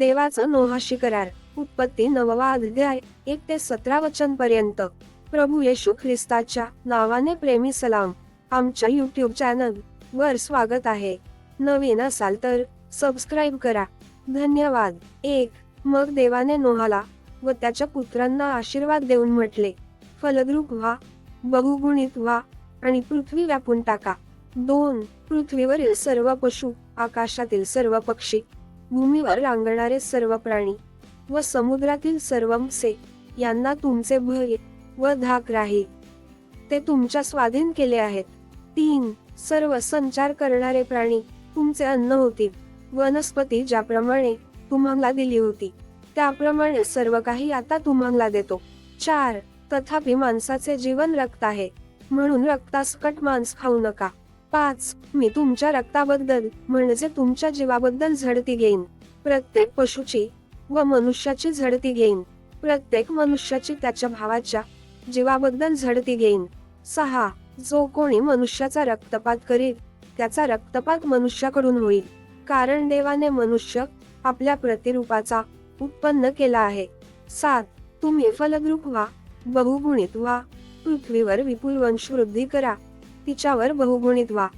देवाचं नोहाशी करार. उत्पत्ती नववा अध्याय एक ते सतरा वचन पर्यंत प्रभू येशू ख्रिस्ताच्या नावाने प्रेमी सलाम. आमच्या युट्यूब चॅनल वर स्वागत आहे. नवीन असाल तर सबस्क्राईब करा. धन्यवाद. एक मग देवाने नोहाला व त्याच्या पुत्रांना आशीर्वाद देऊन म्हटले फलद्रुप व्हा बहुगुणित व्हा आणि पृथ्वी व्यापून टाका. दोन पृथ्वीवरील सर्व पशु आकाशातील सर्व पक्षी भूमीवर रांगणारे सर्व प्राणी व समुद्रातील सर्व मसे यांना तुमचे भय व धाक राहील. ते तुमच्या स्वाधीन केले आहेत. तीन सर्व संचार करणारे प्राणी तुमचे अन्न होतील वनस्पती ज्याप्रमाणे तुम्हाला दिली होती त्याप्रमाणे सर्व काही आता तुम्हाला देतो. चार तथापि माणसाचे जीवन रक्त आहे. म्हणून रक्तासकट मांस खाऊ नका. पाच मी तुमच्या रक्ताबद्दल म्हणजे तुमच्या जीवाबद्दल झडती घेईन. प्रत्येक पशुची व मनुष्याची झडती घेईन. प्रत्येक मनुष्याची त्याच्या भावाच्या जीवाबद्दल झडती घेईन. सहा जो कोणी मनुष्याचा रक्तपात करील त्याचा रक्तपात मनुष्याकडून होईल. कारण देवाने मनुष्य आपल्या प्रतिरूपाचा उत्पन्न केला आहे. सात तुम्ही फलद्रूप व्हा बहुगुणित व्हा पृथ्वीवर विपुल वंशवृद्धी करा. तिच्यावर बहुगुणित व्हा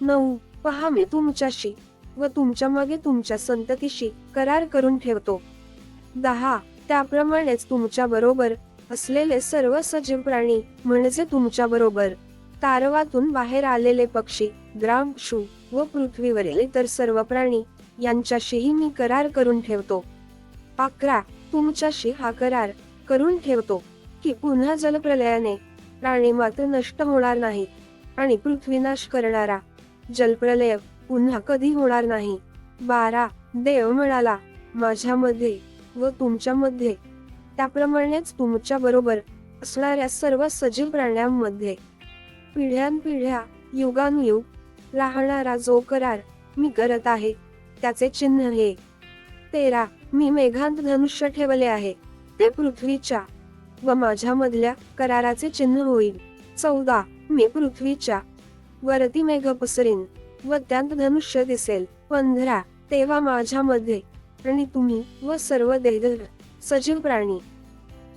नऊ पहा मी तुमच्याशी व तुमच्या मागे तुमच्या संततीशी करार करून ठेवतो. दहा त्याप्रमाणेच तुमच्या बरोबर असलेले सर्व सजीव प्राणी म्हणजे तुमच्या बरोबर. तारवातून बाहेर आलेले पक्षी ग्रामशू व पृथ्वीवरील इतर सर्व प्राणी यांच्याशीही मी करार करून ठेवतो. अकरा तुमच्याशी हा करार करून ठेवतो की पुन्हा जलप्रलयाने प्राणी मात्र नष्ट होणार नाहीत. आणि पृथ्वीनाश करणारा. जलप्रलय पुन्हा कधी होणार नाही. बारा देव म्हणाला माझ्यामध्ये व तुमच्यामध्ये. त्याप्रमाणेच तुमच्या बरोबर असणाऱ्या सर्व सजीव प्राण्यांमध्ये. पिढ्यानपिढ्या युगानुयुग राहणारा जो करार मी करत आहे त्याचे चिन्ह हे. तेरा मी मेघांत धनुष्य ठेवले आहे. ते पृथ्वीच्या व माझ्यामधल्या कराराचे चिन्ह होईल. चौदा मी पृथ्वीच्या वरती मेघ पसरेन व त्यात धनुष्य दिसेल. पंधरा. तेव्हा माझ्यामध्ये आणि तुम्ही व सर्व देहधर सजीव प्राणी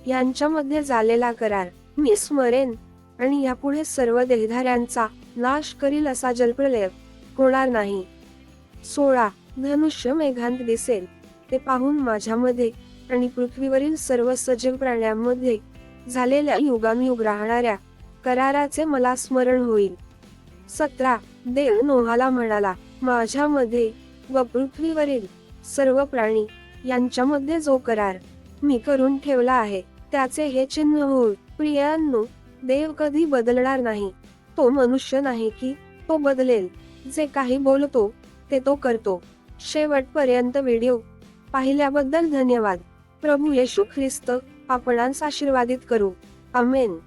यांच्यामध्ये झालेला करार मी स्मरेन आणि यापुढे सर्व देहधाऱ्यांचा नाश करील असा जलप्रलय होणार नाही. सोळा. धनुष्य मेघांत दिसेल. ते पाहून माझ्यामध्ये आणि पृथ्वीवरील सर्व सजीव प्राण्यांमध्ये झालेल्या युगानुयुग राहणाऱ्या कराराचे मला स्मरण होईल. सतरा देव नोहाला म्हणाला माझ्यामध्ये व पृथ्वीवरील सर्व प्राणी यांच्यामध्ये जो करार मी करून ठेवला आहे त्याचे हे चिन्ह होईल. प्रियांनो देव कधी बदलणार नाही. तो मनुष्य नाही की तो बदलेल. जे काही बोलतो ते तो करतो. शेवटपर्यंत व्हिडिओ पाहिल्याबद्दल धन्यवाद. प्रभू येशू ख्रिस्त आपणास आशीर्वादित करू. अमेन